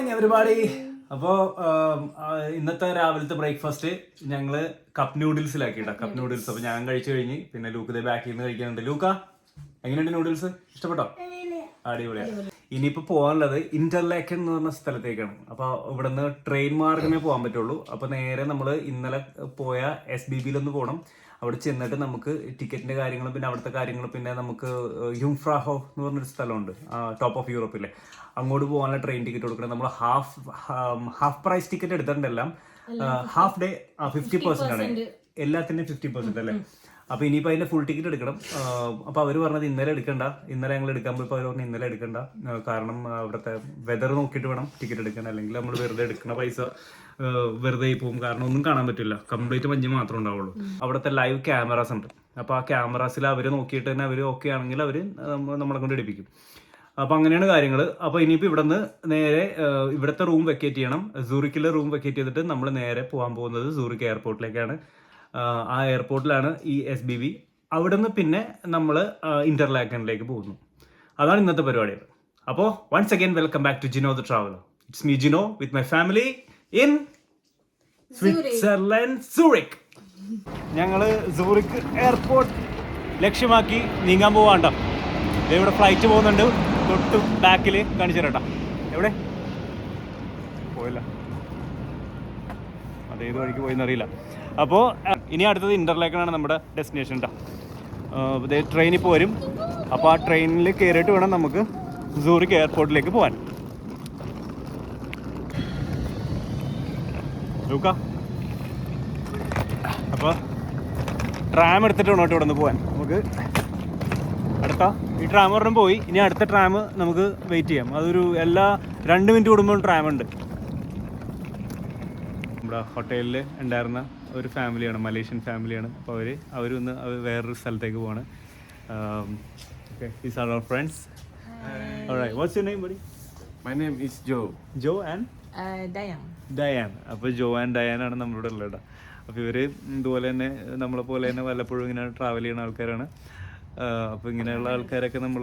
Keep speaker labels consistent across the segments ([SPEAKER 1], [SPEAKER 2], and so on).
[SPEAKER 1] Morning everybody അപ്പോൾ ഇന്നത്തെ രാവിലത്തെ ബ്രേക്ക്ഫാസ്റ്റ് ഞങ്ങൾ കപ്പ് നൂഡിൽസിലാക്കിയിട്ടാ കപ്പ് നൂഡിൽസ് അപ്പോൾ ഞാൻ കഴിച്ചു കഴിഞ്ഞ് പിന്നെ ലൂക്ക് ദേ ബാക്കിൽ നിന്ന് കഴിക്കാനുണ്ട് ലൂക്ക എങ്ങനെയുണ്ട് നൂഡിൽസ് ഇഷ്ടപ്പെട്ടോ? അടിപൊളിയാണ് ഇനിയിപ്പോ പോകാനുള്ളത് ഇന്റർലേക്കൻ എന്ന് പറഞ്ഞ സ്ഥലത്തേക്കാണ്. അപ്പൊ ഇവിടുന്ന് ട്രെയിൻ മാർഗമേ പോകാൻ പറ്റുള്ളൂ. അപ്പൊ നേരെ നമ്മൾ ഇന്നലെ പോയ എസ് ബി ബിയിലൊന്ന് പോകണം അവിടെ ചെന്നിട്ട് നമുക്ക് ടിക്കറ്റിന്റെ കാര്യങ്ങളും പിന്നെ അവിടുത്തെ കാര്യങ്ങളും പിന്നെ നമുക്ക് യുംഫ്രാഹോ എന്ന് പറഞ്ഞൊരു സ്ഥലമുണ്ട് ടോപ്പ് ഓഫ് യൂറോപ്പിലെ അങ്ങോട്ട് പോകാനുള്ള ട്രെയിൻ ടിക്കറ്റ് കൊടുക്കണം. നമ്മൾ ഹാഫ് ഹാഫ് പ്രൈസ് ടിക്കറ്റ് എടുത്തിട്ടുണ്ടെല്ലാം ഹാഫ് ഡേ ഫിഫ്റ്റി പെർസെന്റ് ആണ്. എല്ലാത്തിനും ഫിഫ്റ്റി പെർസെന്റ് അല്ലേ? അപ്പൊ ഇനിയിപ്പോ അതിന്റെ ഫുൾ ടിക്കറ്റ് എടുക്കണം. അപ്പോൾ അവർ പറഞ്ഞത് ഇന്നലെ എടുക്കണ്ട. ഇന്നലെ ഞങ്ങൾ എടുക്കാൻ പോയപ്പോ അവർ പറഞ്ഞു ഇന്നലെ എടുക്കണ്ട. കാരണം അവിടുത്തെ വെതർ നോക്കിയിട്ട് വേണം ടിക്കറ്റ് എടുക്കാൻ. അല്ലെങ്കിൽ നമ്മൾ വെറുതെ എടുക്കുന്ന പൈസ വെറുതെ പോകും. കാരണം ഒന്നും കാണാൻ പറ്റില്ല. കംപ്ലീറ്റ് മഞ്ഞ് മാത്രമേ ഉണ്ടാവുള്ളൂ. അവിടുത്തെ ലൈവ് ക്യാമറാസ് ഉണ്ട്. അപ്പോൾ ആ ക്യാമറാസിൽ അവർ നോക്കിയിട്ട് തന്നെ അവർ ഓക്കെ ആണെങ്കിൽ അവർ നമ്മളെ കൊണ്ട് എടുപ്പിക്കും. അപ്പോൾ അങ്ങനെയാണ് കാര്യങ്ങൾ അപ്പൊ ഇനിയിപ്പോ ഇവിടുന്ന് നേരെ ഇവിടുത്തെ റൂം വെക്കേറ്റ് ചെയ്യണം. സൂറിക്കിലെ റൂം വെക്കേറ്റ് ചെയ്തിട്ട് നമ്മൾ നേരെ പോകാൻ പോകുന്നത് സൂറിക്ക് എയർപോർട്ടിലേക്കാണ് ആ എയർപോർട്ടിലാണ് ഈ എസ് ബി വി അവിടെ നിന്ന് പിന്നെ നമ്മൾ ഇന്റർലാക്കനിലേക്ക് പോകുന്നു. അതാണ് ഇന്നത്തെ പരിപാടി. അപ്പോൾ once again welcome back to Jino the traveller it's me Jino with my family in Switzerland Zurich ഞങ്ങൾ സൂറിക്ക് എയർപോർട്ട് ലക്ഷ്യമാക്കി നീങ്ങാൻ പോവാണ്ട ഇവിടെ ഫ്ലൈറ്റ് പോകുന്നുണ്ട്. തൊട്ട് ബാക്കിൽ കാണിച്ചു തരട്ടാ എവിടെ? പോയില്ല. അത് ഏത് വഴിക്ക് പോയെന്ന് അറിയില്ല. അപ്പോൾ ഇനി അടുത്തത് ഇന്റർലേക്കനാണ് നമ്മുടെ ഡെസ്റ്റിനേഷൻ കേട്ടോ ട്രെയിനിൽ പോരും അപ്പോൾ ആ ട്രെയിനിൽ കയറിയിട്ട് വേണം നമുക്ക് സൂറിക്ക് എയർപോർട്ടിലേക്ക് പോകാൻ ലൂക്ക. അപ്പോൾ ട്രാം എടുത്തിട്ട് വേണം ഇവിടെ നിന്ന് പോകാൻ നമുക്ക് അടുത്ത ഈ ട്രാം ഒരെണ്ണം പോയി. ഇനി അടുത്ത ട്രാം നമുക്ക് വെയിറ്റ് ചെയ്യാം. അതൊരു എല്ലാ രണ്ട് മിനിറ്റ് കൂടുമ്പോൾ ട്രാം ഉണ്ട്. നമ്മുടെ ഹോട്ടലിൽ ഉണ്ടായിരുന്ന ഒരു ഫാമിലിയാണ് മലേഷ്യൻ ഫാമിലിയാണ്. അപ്പോൾ അവർ അവരൊന്ന് അവർ വേറൊരു സ്ഥലത്തേക്ക് പോവാണ്. Okay is are our friends what's you name buddy
[SPEAKER 2] My name is Joe.
[SPEAKER 1] Joe and
[SPEAKER 3] Diane.
[SPEAKER 1] Diane അപ്പോൾ ജോ ആൻഡ് ഡയാൻ ആണ് നമ്മളിവിടെ ഉള്ളത് അപ്പോൾ ഇവർ ഇതുപോലെ തന്നെ നമ്മളെ പോലെ തന്നെ വല്ലപ്പോഴും ഇങ്ങനെ ട്രാവൽ ചെയ്യുന്ന ആൾക്കാരാണ്. അപ്പോൾ ഇങ്ങനെയുള്ള ആൾക്കാരൊക്കെ നമ്മൾ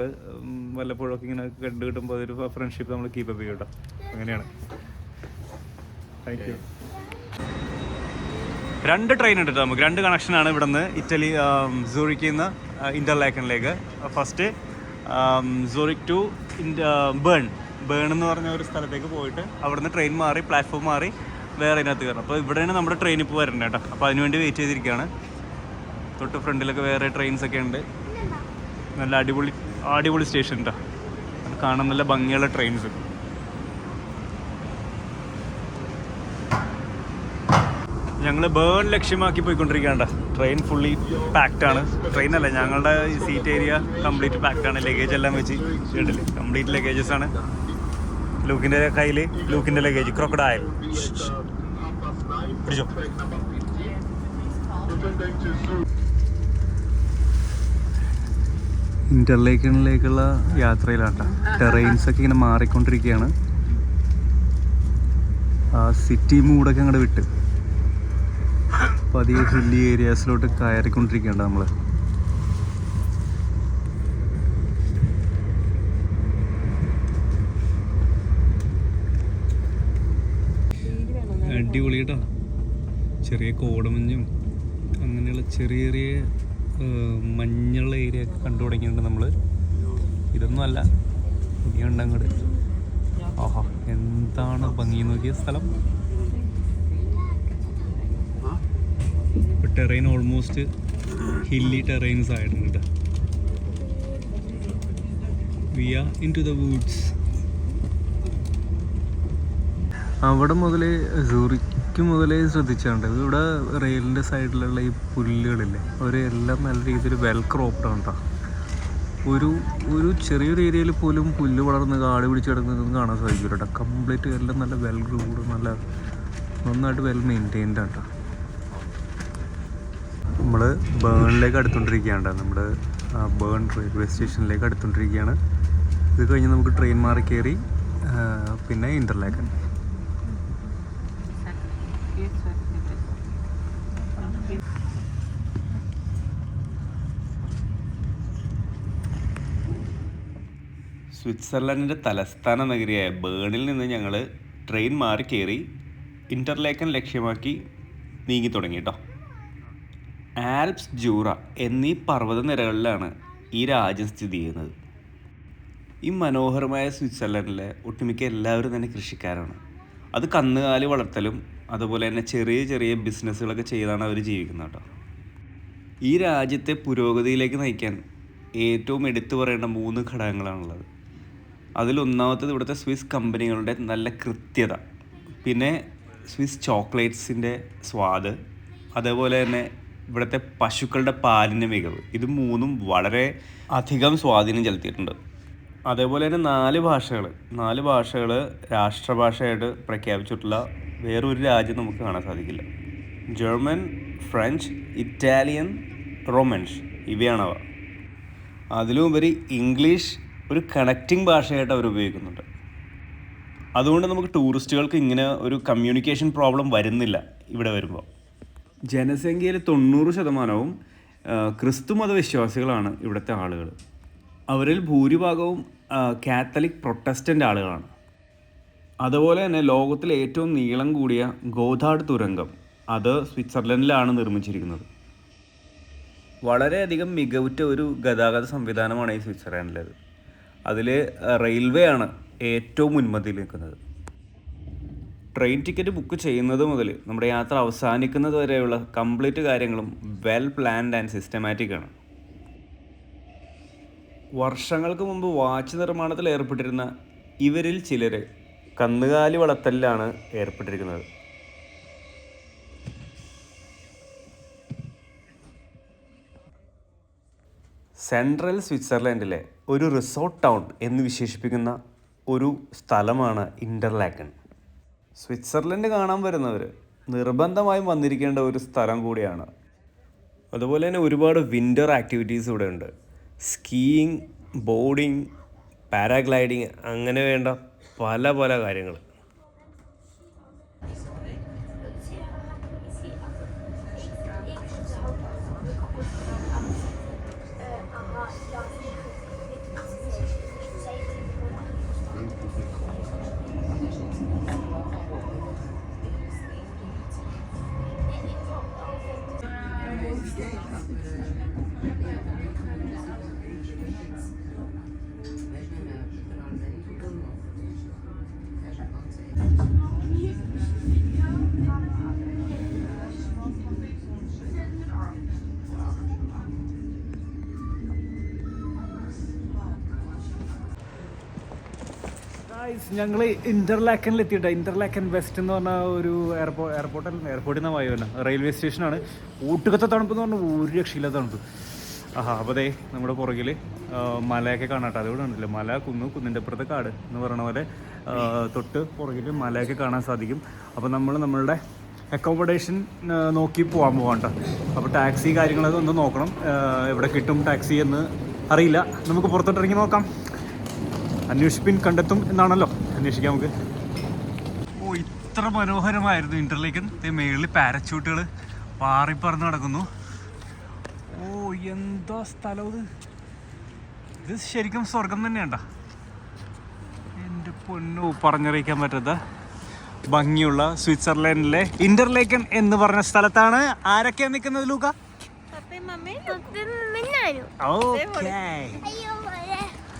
[SPEAKER 1] വല്ലപ്പോഴൊക്കെ ഇങ്ങനെ കണ്ടു കിട്ടുമ്പോൾ അതൊരു ഫ്രണ്ട്ഷിപ്പ് നമ്മൾ കീപ്പ് അപ്പ് ചെയ്യും കേട്ടോ. അങ്ങനെയാണ്. താങ്ക് യു രണ്ട് ട്രെയിൻ ഉണ്ട് നമുക്ക്. രണ്ട് കണക്ഷനാണ് നിന്ന് ഇറ്റലി സൂറിക്കിൽ നിന്ന് ഇന്റർലാക്കനിലേക്ക് first Zurich to Bern Bern എന്ന് പറഞ്ഞ ഒരു സ്ഥലത്തേക്ക് പോയിട്ട് അവിടുന്ന് ട്രെയിൻ മാറി പ്ലാറ്റ്ഫോം മാറി വേറെ അതിനകത്ത് കയറണം. അപ്പോൾ ഇവിടെയാണ് നമ്മുടെ ട്രെയിൻ ഇപ്പോൾ വരേണ്ടത് കേട്ടോ അപ്പോൾ അതിനുവേണ്ടി വെയിറ്റ് ചെയ്തിരിക്കുകയാണ് തൊട്ട് ഫ്രണ്ടിലൊക്കെ വേറെ ട്രെയിൻസ് ഒക്കെ ഉണ്ട്. നല്ല അടിപൊളി അടിപൊളി സ്റ്റേഷൻ കേട്ടോ കാണാൻ നല്ല ഭംഗിയുള്ള ട്രെയിൻസ് ഞങ്ങൾ ബേൺ ലക്ഷ്യമാക്കി പോയിക്കൊണ്ടിരിക്കുകയാണ് ട്രെയിൻ ഫുള്ളി പാക്ഡ് ആണ്. ട്രെയിൻ അല്ല ഞങ്ങളുടെ സീറ്റ് ഏരിയ കംപ്ലീറ്റ് പാക്ഡ് ആണ്. ലഗേജ് എല്ലാം വെച്ച് കേട്ടില്ലേ കംപ്ലീറ്റ് ലഗേജസ് ആണ്. ലൂക്കിന്റെ കയ്യിൽ ലൂക്കിന്റെ ലഗേജ് ക്രൊക്കഡായൽ പിടിച്ചോ. ഇന്റർലേക്കണിലേക്കുള്ള യാത്രയിലാട്ട. ടെറൈൻസ് ഒക്കെ ഇങ്ങനെ മാറിക്കൊണ്ടിരിക്കുകയാണ്. ആ സിറ്റി മൂടൊക്കെ അങ്ങോട്ട് വിട്ട്. പതിയെ ഹില്ലി ഏരിയാസിലോട്ട് കയറിക്കൊണ്ടിരിക്കുകയാണ് നമ്മൾ അടിപൊളി കേട്ടോ. ചെറിയ കോടമഞ്ഞും അങ്ങനെയുള്ള ചെറിയ ചെറിയ മഞ്ഞുള്ള ഏരിയ ഒക്കെ കണ്ടു തുടങ്ങിയിട്ടുണ്ട് നമ്മൾ ഇതൊന്നും അല്ല. ഇനിയുണ്ട് അങ്ങോട്ട്. ആഹാ എന്താണ് ഭംഗി? നോക്കിയ സ്ഥലം. ടെറൈൻ ഓൾമോസ്റ്റ് ഹില്ലി ടെറൈൻസ് ആയിട്ടുണ്ട് we are into the woods അവിടെ മുതലേ സൂറിക്ക് മുതലേ ശ്രദ്ധിച്ചാണ്ട്. ഇവിടെ റെയിലിന്റെ സൈഡിലുള്ള ഈ പുല്ലുകളില്ലേ അവരെല്ലാം നല്ല രീതിയിൽ വെൽ ക്രോപ്ഡ് ആണ് കേട്ടോ ഒരു ഒരു ചെറിയൊരു ഏരിയയിൽ പോലും പുല്ല് വളർന്ന് കാട് പിടിച്ച് കിടക്കുന്നതൊന്നും കാണാൻ സാധിക്കില്ല കേട്ടോ കംപ്ലീറ്റ് എല്ലാം നല്ല വെൽ ഗ്രൂഡ് നല്ല നന്നായിട്ട് വെൽ മെയിന്റെയിൻഡ് ആണ് കേട്ടോ നമ്മൾ ബേണിലേക്ക് അടുത്തുകൊണ്ടിരിക്കുകയാണ്. നമ്മുടെ ബേൺ റെയിൽവേ സ്റ്റേഷനിലേക്ക് അടുത്തുകൊണ്ടിരിക്കുകയാണ്. ഇത് കഴിഞ്ഞ് നമുക്ക് ട്രെയിൻ മാറി കയറി പിന്നെ ഇന്റർലാക്കൻ സ്വിറ്റ്സർലൻഡിന്റെ തലസ്ഥാന നഗരിയായ ബേണിൽ നിന്ന് ഞങ്ങൾ ട്രെയിൻ മാറി കയറി ഇന്റർലേക്കൻ ലക്ഷ്യമാക്കി നീങ്ങി തുടങ്ങി കേട്ടോ ആൽപ്സ് ജൂറ എന്നീ പർവതനിരകളിലാണ് ഈ രാജ്യം സ്ഥിതി ചെയ്യുന്നത്. ഈ മനോഹരമായ സ്വിറ്റ്സർലൻഡിലെ ഒട്ടുമിക്ക എല്ലാവരും തന്നെ കൃഷിക്കാരാണ്. അത് കന്നുകാലി വളർത്തലും അതുപോലെ തന്നെ ചെറിയ ചെറിയ ബിസിനസ്സുകളൊക്കെ ചെയ്താണ് അവർ ജീവിക്കുന്നത് കേട്ടോ. ഈ രാജ്യത്തെ പുരോഗതിയിലേക്ക് നയിക്കാൻ ഏറ്റവും എടുത്തു പറയേണ്ട മൂന്ന് ഘടകങ്ങളാണുള്ളത്. അതിലൊന്നാമത്തത് ഇവിടുത്തെ സ്വിസ് കമ്പനികളുടെ നല്ല കൃത്യത. പിന്നെ സ്വിസ് ചോക്ലേറ്റ്സിന്റെ സ്വാദ് അതേപോലെ തന്നെ ഇവിടുത്തെ പശുക്കളുടെ പാലിന്റെ മികവ്. ഇത് മൂന്നും വളരെ അധികം സ്വാധീനം ചെലുത്തിയിട്ടുണ്ട്. അതേപോലെ തന്നെ നാല് ഭാഷകൾ നാല് ഭാഷകൾ രാഷ്ട്രഭാഷയായിട്ട് പ്രഖ്യാപിച്ചിട്ടുള്ള വേറൊരു രാജ്യം നമുക്ക് കാണാൻ സാധിക്കില്ല. ജർമ്മൻ ഫ്രഞ്ച് ഇറ്റാലിയൻ റൊമൻഷ് ഇവയാണവ. അതിലുപരി ഇംഗ്ലീഷ് ഒരു കണക്റ്റിംഗ് ഭാഷയായിട്ട് അവർ ഉപയോഗിക്കുന്നുണ്ട്. അതുകൊണ്ട് നമുക്ക് ടൂറിസ്റ്റുകൾക്ക് ഇങ്ങനെ ഒരു കമ്മ്യൂണിക്കേഷൻ പ്രോബ്ലം വരുന്നില്ല ഇവിടെ വരുമ്പോൾ. ജനസംഖ്യയിൽ തൊണ്ണൂറ് ശതമാനവും ക്രിസ്തുമത വിശ്വാസികളാണ് ഇവിടുത്തെ ആളുകൾ. അവരിൽ ഭൂരിഭാഗവും കാത്തലിക് പ്രൊട്ടസ്റ്റന്റ് ആളുകളാണ്. അതുപോലെ തന്നെ ലോകത്തിലെ ഏറ്റവും നീളം കൂടിയ ഗോധാഡ് തുരങ്കം അത് സ്വിറ്റ്സർലൻഡിലാണ് നിർമ്മിച്ചിരിക്കുന്നത്. വളരെയധികം മികവുറ്റ ഒരു ഗതാഗത സംവിധാനമാണ് ഈ സ്വിറ്റ്സർലൻഡിലേത്. അതിൽ റെയിൽവേ ആണ് ഏറ്റവും മുൻപന്തിയിൽ നിൽക്കുന്നത്. ട്രെയിൻ ടിക്കറ്റ് ബുക്ക് ചെയ്യുന്നത് മുതൽ നമ്മുടെ യാത്ര അവസാനിക്കുന്നത് വരെയുള്ള കംപ്ലീറ്റ് കാര്യങ്ങളും വെൽ പ്ലാൻഡ് ആൻഡ് സിസ്റ്റമാറ്റിക് ആണ്. വർഷങ്ങൾക്ക് മുമ്പ് വാച്ച് നിർമ്മാണത്തിൽ ഏർപ്പെട്ടിരുന്ന ഇവരിൽ ചിലർ കന്നുകാലി വളർത്തലിലാണ് ഏർപ്പെട്ടിരിക്കുന്നത്. സെൻട്രൽ സ്വിറ്റ്സർലൻഡിലെ ഒരു റിസോർട്ട് ടൗൺ എന്ന് വിശേഷിപ്പിക്കുന്ന ഒരു സ്ഥലമാണ് ഇന്റർലാക്കൻ സ്വിറ്റ്സർലൻഡ് കാണാൻ വരുന്നവർ നിർബന്ധമായും വന്നിരിക്കേണ്ട ഒരു സ്ഥലം കൂടിയാണ്. അതുപോലെ തന്നെ ഒരുപാട് വിന്റർ ആക്ടിവിറ്റീസ് ഇവിടെ ഉണ്ട്. സ്കീയിങ് ബോർഡിങ് പാരാഗ്ലൈഡിങ് അങ്ങനെ വേണ്ട പല പല കാര്യങ്ങൾ
[SPEAKER 3] ഞങ്ങൾ ഇന്റർലാക്കനിൽ എത്തിയിട്ട് ഇന്റർലാക്കൻ വെസ്റ്റ് എന്ന് പറഞ്ഞ ഒരു എയർപോർട്ട് എയർപോർട്ട് എയർപോർട്ടിൽ നിന്ന് വായുവല്ല റെയിൽവേ സ്റ്റേഷനാണ് ഊട്ടുകത്തെ തണുപ്പ് എന്ന് പറഞ്ഞാൽ ഒരു രക്ഷയില്ല തണുപ്പ്. ആഹാ അപ്പോൾ ദേ നമ്മുടെ പുറകിൽ മലയൊക്കെ കാണാട്ടെ. അതുകൂടെ ഉണ്ടല്ലോ മല കുന്ന് കുന്നിന്റെ അപ്പുറത്തെ കാട് എന്ന് പറയുന്ന പോലെ തൊട്ട് പുറകിൽ മലയൊക്കെ കാണാൻ സാധിക്കും. അപ്പോൾ നമ്മൾ നമ്മളുടെ അക്കോമഡേഷൻ നോക്കി പോകാൻ പോകാം കേട്ടോ അപ്പോൾ ടാക്സി കാര്യങ്ങളൊക്കെ ഒന്ന് നോക്കണം. എവിടെ കിട്ടും ടാക്സി എന്ന് അറിയില്ല. നമുക്ക് പുറത്തോട്ട് ഇറങ്ങി നോക്കാം. അന്വേഷിപ്പിൻ കണ്ടെത്തും എന്നാണല്ലോ. അന്വേഷിക്കാം നമുക്ക്. ഓ ഇത്ര മനോഹരമായിരുന്നു ഇന്റർലേക്കൻ മേളിൽ പാരച്യൂട്ടുകൾ പാറിപ്പറന്ന് നടക്കുന്നു. ഓ എന്താ സ്ഥലം ഇത്? ഇത് ശരിക്കും സ്വർഗം തന്നെയാണ്ട? എന്റെ പൊന്നു പറഞ്ഞറിയിക്കാൻ പറ്റാത്ത ഭംഗിയുള്ള സ്വിറ്റ്സർലൻഡിലെ ഇന്റർലേക്കൻ എന്ന് പറഞ്ഞ സ്ഥലത്താണ് ആരൊക്കെയാ നിൽക്കുന്നത് ലൂക്ക?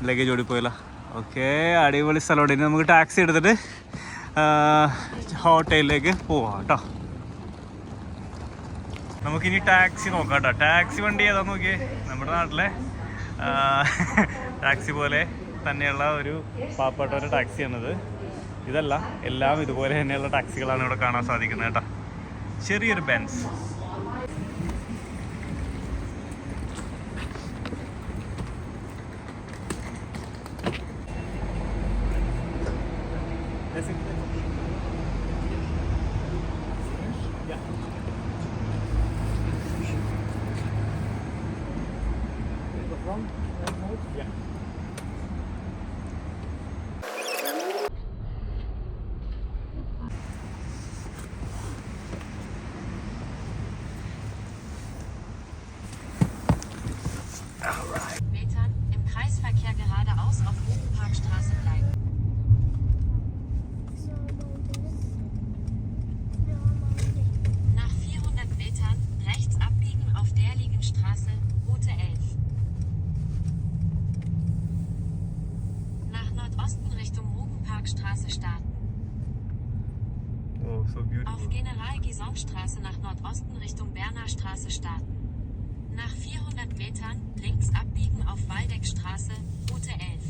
[SPEAKER 3] ലഗേജ് ഓടിപ്പോയല്ലോ. ഓക്കെ അടിപൊളി സ്ഥലമുണ്ട്. ഇനി നമുക്ക് ടാക്സി എടുത്തിട്ട് ഹോട്ടലിലേക്ക് പോവാം കേട്ടോ. നമുക്കിനി ടാക്സി നോക്കാം കേട്ടോ. ടാക്സി വണ്ടി ഏതാ നോക്കിയേ? നമ്മുടെ നാട്ടിലെ ടാക്സി പോലെ തന്നെയുള്ള ഒരു പാപ്പാട്ട ഒരു ടാക്സിയാണിത്. ഇതല്ല എല്ലാം ഇതുപോലെ തന്നെയുള്ള ടാക്സികളാണ് ഇവിടെ കാണാൻ സാധിക്കുന്നത് കേട്ടോ. ചെറിയൊരു Benz
[SPEAKER 4] Metern im Kreisverkehr geradeaus auf Bogenparkstraße. Maisonstraße nach Nordosten Richtung Berner Straße starten. Nach 400 Metern links abbiegen auf Waldeckstraße, Route 11.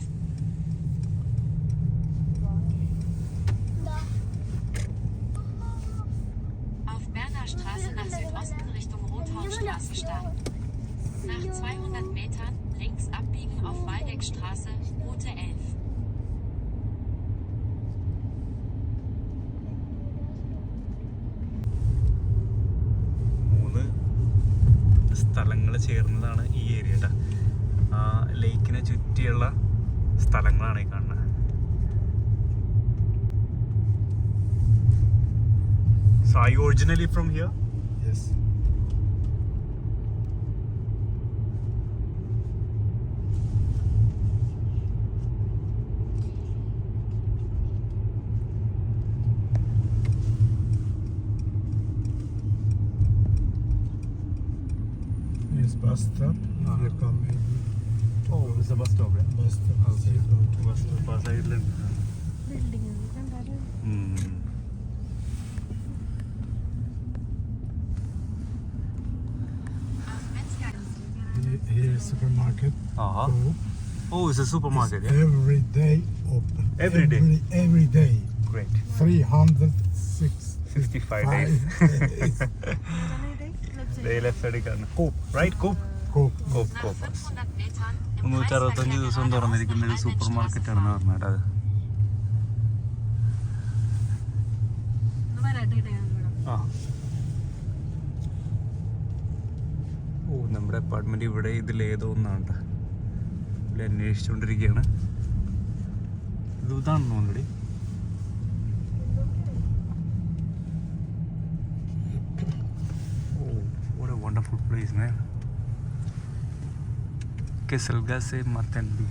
[SPEAKER 4] Auf Berner Straße nach Richtung Rothornstraße starten. Nach 200 Metern links abbiegen auf Waldeckstraße, Route 11.
[SPEAKER 1] മൂന്ന് സ്ഥലങ്ങൾ ചേർന്നതാണ് ഈ area ആ ലേക്കിനെ ചുറ്റിയുള്ള സ്ഥലങ്ങളാണ് ഈ കാണുന്നത് So are you originally from? Bastra,
[SPEAKER 5] Wielkamy. O,
[SPEAKER 1] za
[SPEAKER 5] Bastra, dobra. Bastra,
[SPEAKER 1] Bastra. Bastra, Irland. Hmm.
[SPEAKER 5] Here is supermarket.
[SPEAKER 1] Uh
[SPEAKER 5] huh.
[SPEAKER 1] oh, it's a supermarket. It's yeah?
[SPEAKER 5] Every day open.
[SPEAKER 1] Every, every day.
[SPEAKER 5] Every day.
[SPEAKER 1] Great.
[SPEAKER 5] 365
[SPEAKER 1] days. They left കാണുന്നത് Coop right Coop
[SPEAKER 5] Coop.
[SPEAKER 1] Coop. Coop.
[SPEAKER 4] 500 Metern
[SPEAKER 1] മുന്നൂറ്റി അറുപത്തഞ്ച്
[SPEAKER 4] ദിവസം
[SPEAKER 1] തുറന്നിരിക്കുന്ന ഒരു super market ആണെന്ന് അത്. ആ. ഓ നമ്മുടെ apartment ഇവിടെ ഇതിലേതോ ഒന്നാണ് ട്ടോ. ഇവിടെ അന്വേഷിച്ചുകൊണ്ടിരിക്കുകയാണ്. ഇത് ഇതാണെന്ന് already oh wonderful place man.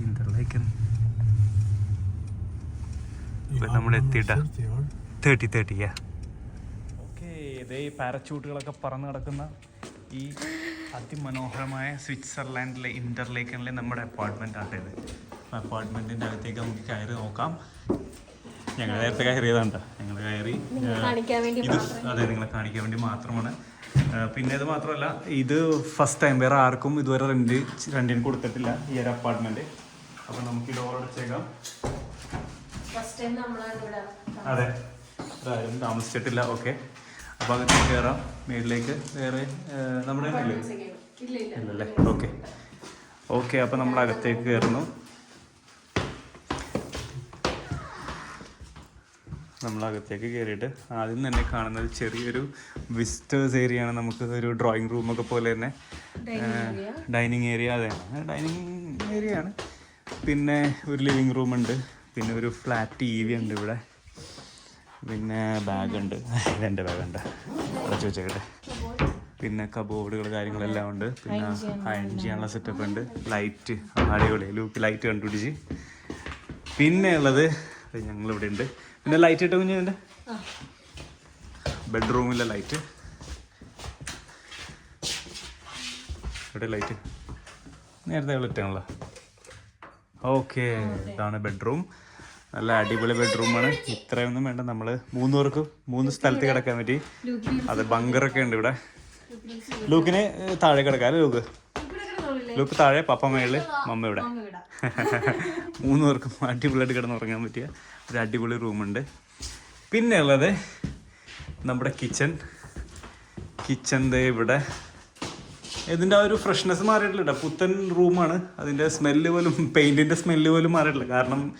[SPEAKER 1] Interlaken
[SPEAKER 5] You
[SPEAKER 1] But
[SPEAKER 5] have
[SPEAKER 1] നമ്മുടെ
[SPEAKER 5] one
[SPEAKER 1] എത്തിയിട്ടാ. തേർട്ടി തേർട്ടി യാ ഓക്കെ ഇതേ ഈ പാരച്യൂട്ടുകളൊക്കെ പറന്ന് കിടക്കുന്ന ഈ അതിമനോഹരമായ സ്വിറ്റ്സർലാൻഡിലെ ഇന്റർലേക്കനിലെ നമ്മുടെ അപ്പാർട്ട്മെന്റ് ആണ് ഇത്. അപ്പാർട്ട്മെന്റിന്റെ അകത്തേക്ക് നമുക്ക് കയറി നോക്കാം. ഞങ്ങൾ നേരത്തെ കയറിയതാണ് ഞങ്ങൾ കയറി ഇത് അതെ നിങ്ങളെ കാണിക്കാൻ വേണ്ടി മാത്രമാണ്. പിന്നെ ഇത് മാത്രമല്ല ഇത് ഫസ്റ്റ് ടൈം വേറെ ആർക്കും ഇതുവരെ റെന്റ് റെന്റിന് കൊടുത്തിട്ടില്ല ഈ ഒരു അപ്പാർട്ട്മെന്റ് അപ്പൊ നമുക്ക് ഈ ഡോർ അടച്ചേക്കാം അതെ. ആരും താമസിച്ചിട്ടില്ല. ഓക്കെ അപ്പൊ അത് കയറാം. മേളിലേക്ക് വേറെ നമ്മുടെ ഇല്ലേ? ഇല്ലല്ലേ? ഓക്കെ ഓക്കെ അപ്പൊ നമ്മൾ അകത്തേക്ക് കയറുന്നു. നമ്മൾ അകത്തേക്ക് കയറിയിട്ട് ആദ്യം തന്നെ കാണുന്നത് ചെറിയൊരു വിസിറ്റേഴ്സ് ഏരിയ ആണ് നമുക്ക് ഒരു ഡ്രോയിങ് റൂമൊക്കെ പോലെ തന്നെ. ഡൈനിങ് ഏരിയ അതെ. ഡൈനിങ് ഏരിയ ആണ്. പിന്നെ ഒരു ലിവിങ് റൂം ഉണ്ട്. പിന്നെ ഒരു ഫ്ലാറ്റ് ടി വി ഉണ്ട് ഇവിടെ. പിന്നെ ബാഗുണ്ട് ഉണ്ട്. ബാഗുണ്ട് അടച്ചു വെച്ചേക്കട്ടെ. പിന്നെ കബോർഡുകൾ കാര്യങ്ങളെല്ലാം ഉണ്ട്. പിന്നെ അയൺ ചെയ്യാനുള്ള സെറ്റപ്പ് ഉണ്ട്. ലൈറ്റ് അടിപൊളി. ലൂക്ക് ലൈറ്റ് കണ്ടുപിടിച്ച്. പിന്നെ ഉള്ളത് ഞങ്ങളിവിടെ ഉണ്ട്. പിന്നെ ലൈറ്റ് ഇട്ട കുഞ്ഞു എന്റെ ബെഡ്റൂമിലെ ലൈറ്റ് ഇവിടെ ലൈറ്റ് നേരത്തെ വിളിട്ടാണല്ലോ ഓക്കെ ഇതാണ് ബെഡ്റൂം നല്ല അടിപൊളി ബെഡ്റൂമാണ് ഇത്രയൊന്നും വേണ്ട നമ്മൾ മൂന്ന് പേർക്ക് മൂന്ന് സ്ഥലത്ത് കിടക്കാൻ പറ്റി. അത് ബങ്കറൊക്കെ ഉണ്ട് ഇവിടെ. ലൂക്കിന് താഴെ കിടക്കാം അല്ലേ ലൂക്ക് ലൂക്ക് താഴെ പപ്പ മേളിൽ മമ്മ ഇവിടെ. മൂന്ന് പേർക്കും അടിപൊളിയായിട്ട് കിടന്ന് ഉറങ്ങാൻ പറ്റിയ ഒരു അടിപൊളി റൂമുണ്ട്. പിന്നെ ഉള്ളത് നമ്മുടെ കിച്ചൺ കിച്ചൺ ഇവിടെ. ഇതിന്റെ ആ ഒരു ഫ്രഷ്നെസ് മാറിയിട്ടില്ല ട്ടോ. പുത്തൻ റൂമാണ്. അതിന്റെ സ്മെല്ല് പോലും പെയിന്റിന്റെ സ്മെല്ല് പോലും മാറിയിട്ടില്ല. കാരണം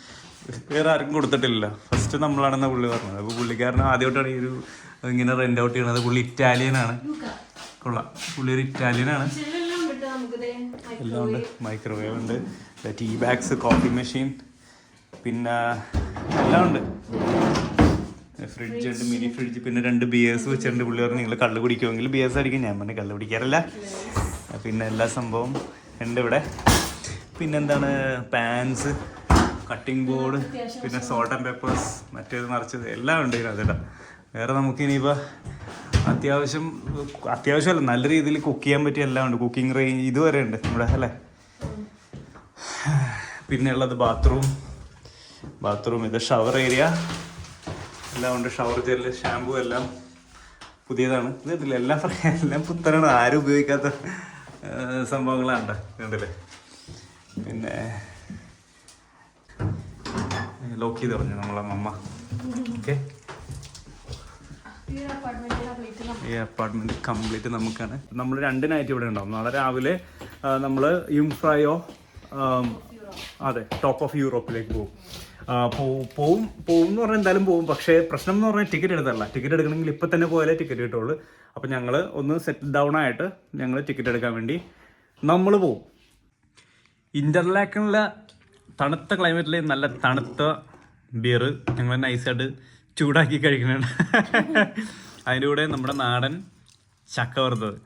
[SPEAKER 1] വേറെ ആർക്കും കൊടുത്തിട്ടില്ല ഫസ്റ്റ് നമ്മളാണെന്ന പുള്ളി പറഞ്ഞത്. അപ്പോൾ പുള്ളിക്കാരൻ ആദ്യമായിട്ടാണ് ഈ ഒരു ഇങ്ങനെ റെന്റ് ഔട്ട് ചെയ്യണത്. പുള്ളി ഇറ്റാലിയനാണ് കൊള്ളാം. പുള്ളി ഒരു ഇറ്റാലിയനാണ് എല്ലാം ഉണ്ട് മൈക്രോവേവ് ഉണ്ട്. ടീ ബാഗ്സ് കോഫി മെഷീൻ പിന്നെ എല്ലാം ഉണ്ട് ഫ്രിഡ്ജ് ഉണ്ട് മിനി ഫ്രിഡ്ജ് പിന്നെ രണ്ട് ബിയേഴ്സ് വെച്ചിട്ടുണ്ട്. പുള്ളി പറഞ്ഞു നിങ്ങൾ കള്ള് കുടിക്കുമെങ്കിൽ ബിയേഴ്സ് അടിക്കും ഞാൻ പറഞ്ഞു കള്ള് കുടിക്കാറില്ല. പിന്നെ എല്ലാ സംഭവം ഉണ്ട് ഇവിടെ. പിന്നെന്താണ്? പാൻസ് കട്ടിംഗ് ബോർഡ് പിന്നെ സോൾട്ട് ആൻഡ് പേപ്പേഴ്സ് മറ്റേത് നിറച്ചത് എല്ലാം ഉണ്ട് ഇതിനകത്തേട്ടാ വേറെ നമുക്ക് ഇനിയിപ്പോൾ അത്യാവശ്യം അത്യാവശ്യമല്ല നല്ല രീതിയിൽ കുക്ക് ചെയ്യാൻ പറ്റിയ എല്ലാം ഉണ്ട്. കുക്കിംഗ് റേഞ്ച് ഇതുവരെ ഉണ്ട് ഇവിടെ അല്ലേ? പിന്നെ ഉള്ളത് ബാത്റൂം ബാത്റൂം ഇത് ഷവർ ഏരിയ എല്ലാം ഉണ്ട് ഷവർ ജെല്ല് ഷാമ്പു എല്ലാം പുതിയതാണ്. ഇത് എല്ലാം എല്ലാം പുത്തനാണ്. ആരും ഉപയോഗിക്കാത്ത സംഭവങ്ങളാണ്. കണ്ടില്ലേ? പിന്നെ ലോക്ക് ചെയ്ത് പറഞ്ഞു നമ്മളെ മമ്മ ഓക്കെ ഈ അപ്പാർട്ട്മെന്റ് കംപ്ലീറ്റ് നമുക്കാണ്. നമ്മൾ രണ്ട് നൈറ്റ് ഇവിടെ ഉണ്ടാവും. നാളെ രാവിലെ നമ്മൾ യുംഫ്രയോ അതെ ടോപ്പ് ഓഫ് യൂറോപ്പിലേക്ക് പോകും. പോവും പോവും എന്ന് പറഞ്ഞാൽ എന്തായാലും പോവും. പക്ഷേ പ്രശ്നം എന്ന് പറഞ്ഞാൽ ടിക്കറ്റ് എടുത്തല്ല ടിക്കറ്റ് എടുക്കണമെങ്കിൽ ഇപ്പം തന്നെ പോയാലേ ടിക്കറ്റ് കിട്ടുള്ളൂ. അപ്പം ഞങ്ങൾ ഒന്ന് സെറ്റിൽ ഡൗൺ ആയിട്ട് ഞങ്ങൾ ടിക്കറ്റ് എടുക്കാൻ വേണ്ടി നമ്മൾ പോവും. ഇന്റർലാക്കിനുള്ള തണുത്ത ക്ലൈമറ്റിൽ നല്ല തണുത്ത ബിയർ ഞങ്ങൾ നൈസായിട്ട് ചൂടാക്കി കഴിക്കുന്നുണ്ട് അതിന്റെ കൂടെ നമ്മുടെ നാടൻ ചക്ക വറുത്തത്